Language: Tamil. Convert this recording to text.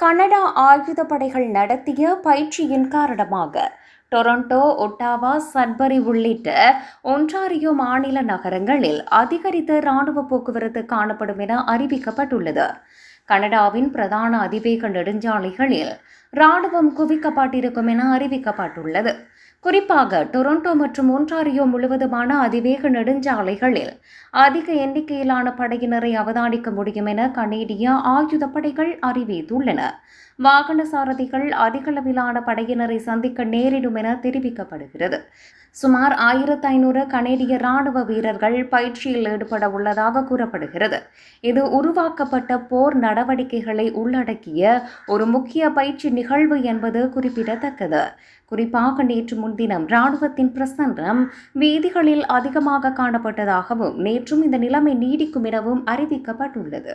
கனடா ஆயுதப்படைகள் நடத்திய பயிற்சியின் காரணமாக டொரண்டோ ஒட்டாவா சட்பரி உள்ளிட்ட ஒன்டாரியோ மாநில நகரங்களில் அதிகரித்த இராணுவ போக்குவரத்து காணப்படும் என அறிவிக்கப்பட்டுள்ளது. கனடாவின் பிரதான அதிவேக நெடுஞ்சாலைகளில் ராணுவம் குவிக்கப்பட்டிருக்கும் என அறிவிக்கப்பட்டுள்ளது. குறிப்பாக டொரண்டோ மற்றும் ஒன்டாரியோ முழுவதுமான அதிவேக நெடுஞ்சாலைகளில் அதிக எண்ணிக்கையிலான படையினரை அவதானிக்க முடியும் என கனேடிய ஆயுதப்படைகள் அறிவித்துள்ளன. வாகன சாரதிகள் அதிகளவிலான படையினரை சந்திக்க நேரிடும் என தெரிவிக்கப்படுகிறது. சுமார் ஆயிரத்து ஐநூறு கனேடிய ராணுவ வீரர்கள் பயிற்சியில் ஈடுபட உள்ளதாக கூறப்படுகிறது. இது உருவாக்கப்பட்ட போர் நடவடிக்கைகளை உள்ளடக்கிய ஒரு முக்கிய பயிற்சி நிகழ்வு என்பது குறிப்பிடத்தக்கது. குறிப்பாக நேற்று முன்தினம் ராணுவத்தின் பிரசன்னம் வீதிகளில் அதிகமாக காணப்பட்டதாகவும் நேற்றும் இந்த நிலைமை நீடிக்கும் எனவும் அறிவிக்கப்பட்டுள்ளது.